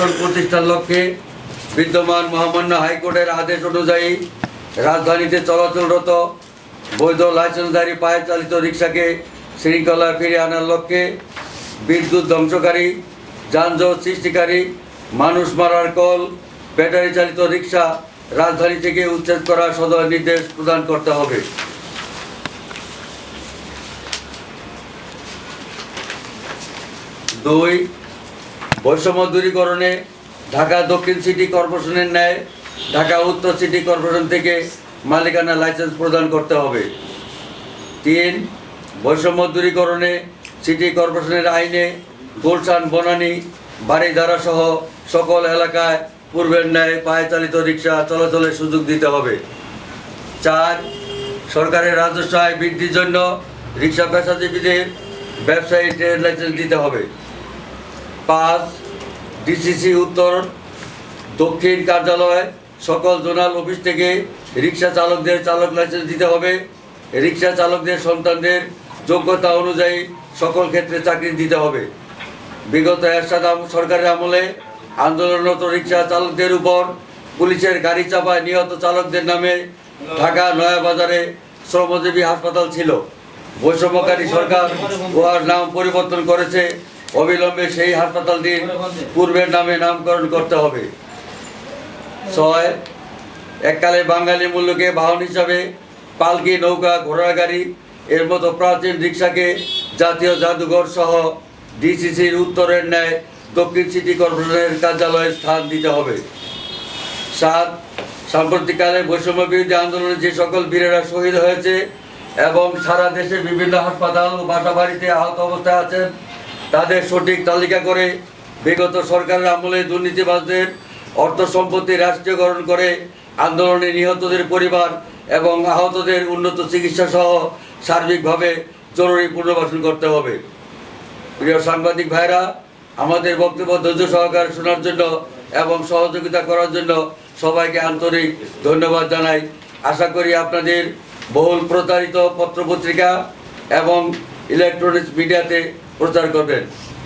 শাসন প্রতিষ্ঠার লক্ষ্যে বিদ্যমান মহামান্য হাইকোর্টের আদেশ অনুযায়ী রাজধানীতে চলাচলরত বৈধ লাইসেন্সধারী পায়ে চালিত রিক্সাকে শৃঙ্খলায় ফিরিয়ে আনার লক্ষ্যে বিদ্যুৎ ধ্বংসকারী, যানজট সৃষ্টিকারী, মানুষ মারার কল, ব্যাটারি চালিত রিক্সা রাজধানী থেকে উচ্ছেদ করার সদয় নির্দেশ প্রদান করতে হবে। দুই বৈষম্য দূরীকরণে ঢাকা দক্ষিণ সিটি কর্পোরেশনের ন্যায়, ঢাকা উত্তর সিটি কর্পোরেশন থেকে মালিকানা লাইসেন্স প্রদান করতে হবে। তিন বৈষম্য দূরীকরণে সিটি কর্পোরেশনের আইনে গুলশান, বনানী বাড়িধারা সহ সকল এলাকায় পূর্বের ন্যায় পায়ে চালিত রিক্সা চলাচলের সুযোগ দিতে হবে। চার, সরকারের রাজস্ব আয় বৃদ্ধির জন্য রিক্সা পেশাজীবীদের ব্যবসায়ী ট্রেড লাইসেন্স দিতে হবে। পাঁচ ডিসিসি উত্তর দক্ষিণ কার্যালয় সকল জোনাল অফিস থেকে রিক্সা চালকদের চালক লাইসেন্স দিতে হবে। রিক্সা চালকদের সন্তানদের যোগ্যতা অনুযায়ী সকল ক্ষেত্রে চাকরি দিতে হবে। বিগত এরশাদ সরকারের আমলে আন্দোলনরত রিক্সা চালকদের উপর পুলিশের গাড়ি চাপায় নিহত চালকদের নামে ঢাকা নয়াবাজারে শ্রমজীবী হাসপাতাল ছিল। বৈষম্যকারী সরকার উহার নাম পরিবর্তন করেছে। অবিলম্বে সেই হাসপাতালটির পূর্বের নামে নামকরণ করতে হবে। ছয়, এককালে বাঙালি মূল্যকে বাহন হিসাবে পালকি, নৌকা ঘোড়া গাড়ি, এর মতো প্রাচীন রিক্সাকে জাতীয় জাদুঘর সহ ডিসিসির উত্তরের ন্যায় দক্ষিণ সিটি কর্পোরেশনের কার্যালয়ে স্থান দিতে হবে। সাত, সাম্প্রতিককালে বৈষম্য বিরোধী আন্দোলনে যে সকল বীরেরা শহীদ হয়েছে এবং সারা দেশে বিভিন্ন হাসপাতাল ও বাসা বাড়িতে আহত অবস্থায় আছেন তাদের সঠিক তালিকা করে বিগত সরকারের আমলে দুর্নীতিবাজদের অর্থ সম্পত্তি রাষ্ট্রীয়করণ করে আন্দোলনে নিহতদের পরিবার এবং আহতদের উন্নত চিকিৎসা সহ সার্বিকভাবে জরুরি পুনর্বাসন করতে হবে। প্রিয় সাংবাদিক ভাইরা, আমাদের বক্তব্য ধৈর্য সহকারে শোনার জন্য এবং সহযোগিতা করার জন্য সবাইকে আন্তরিক ধন্যবাদ জানাই। আশা করি আপনাদের বহুল প্রচারিত পত্রপত্রিকা এবং ইলেকট্রনিক্স মিডিয়াতে প্রচার করবেন।